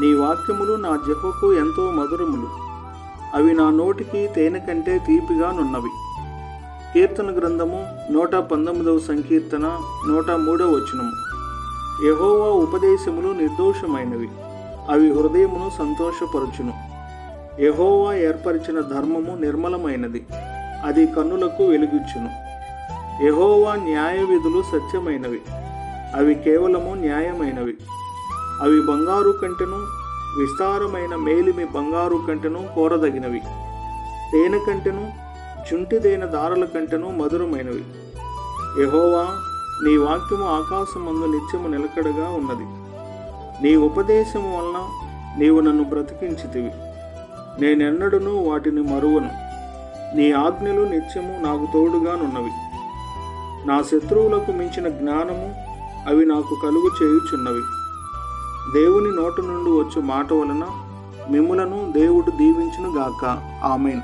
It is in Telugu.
నీ వాక్యములు నా జహకు ఎంతో మధురములు. అవి నా నోటికి తేనె కంటే తీపిగానున్నవి కీర్తన గ్రంథము నూట పంతొమ్మిదవ సంకీర్తన నూట మూడవ వచనము. యహోవా ఉపదేశములు నిర్దోషమైనవి. అవి హృదయమును సంతోషపరచును. యహోవా ఏర్పరిచిన ధర్మము నిర్మలమైనది. అది కన్నులకు వెలుగుచ్చును. యహోవా న్యాయ విధులు సత్యమైనవి. అవి కేవలము న్యాయమైనవి. అవి బంగారు కంటెను విస్తారమైన మేలిమి బంగారు కంటెను కోరదగినవి. తేనె కంటెను చుంటిదైన దారుల కంటెను మధురమైనవి. యహోవా నీ వాక్యము ఆకాశమందు నిత్యము నిలకడగా ఉన్నది. నీ ఉపదేశము వలన నీవు నన్ను బ్రతికించితివి. నేనెన్నడూనూ వాటిని మరువను. నీ ఆజ్ఞలు నిత్యము నాకు తోడుగానున్నవి. నా శత్రువులకు మించిన జ్ఞానము అవి నాకు కలుగు చేయుచున్నవి. దేవుని నోటు నుండి వచ్చు మాట వలన మిమ్ములను దేవుడు దీవించును గాక ఆమెన్.